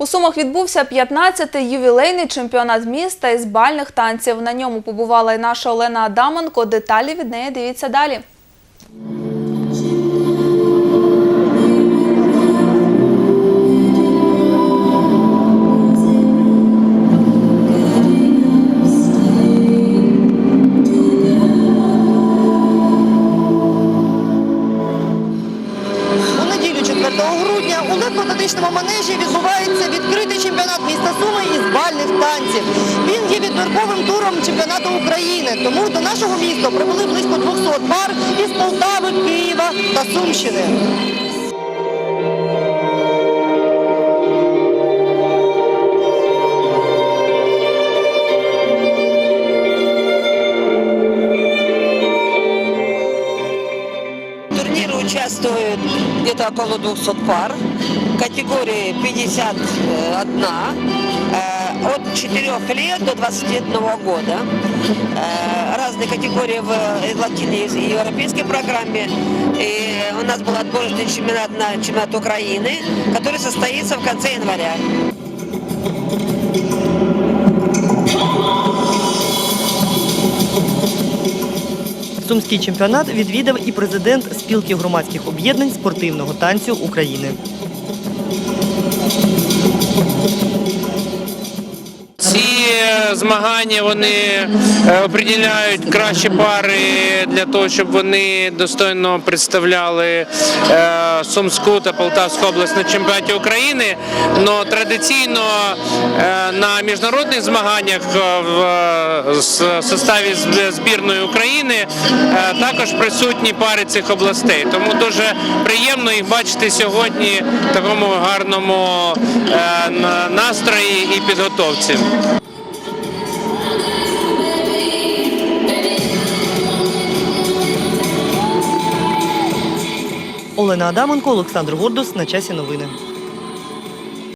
У Сумах відбувся 15-й ювілейний чемпіонат міста із бальних танців. На ньому побувала і наша Олена Адаменко. Деталі від неї дивіться далі. Грудня у легкоатлетичному манежі відбувається відкритий чемпіонат міста Суми із бальних танців. Він є відбірковим туром чемпіонату України, тому до нашого міста прибули близько 200 пар із Полтави, Києва та Сумщини. Участвует где-то около 200 пар, категории 51, э, от 4 лет до 21 года. Э, разные категории в э, латине и европейской программе. И у нас был отборочный чемпионат на чемпионат Украины, который состоится в конце января. Сумський чемпіонат відвідав і президент спілки громадських об'єднань спортивного танцю України. Е, змагання вони е, определяють кращі пари для того, щоб вони достойно представляли е, Сумську та Полтавську область на чемпіонаті України. Но традиційно е, на міжнародних змаганнях в составі збірної України також присутні пари цих областей. Тому дуже приємно їх бачити сьогодні в такому гарному настрої і підготовці. Олена Адаменко, Олександр Гордус на часі новини.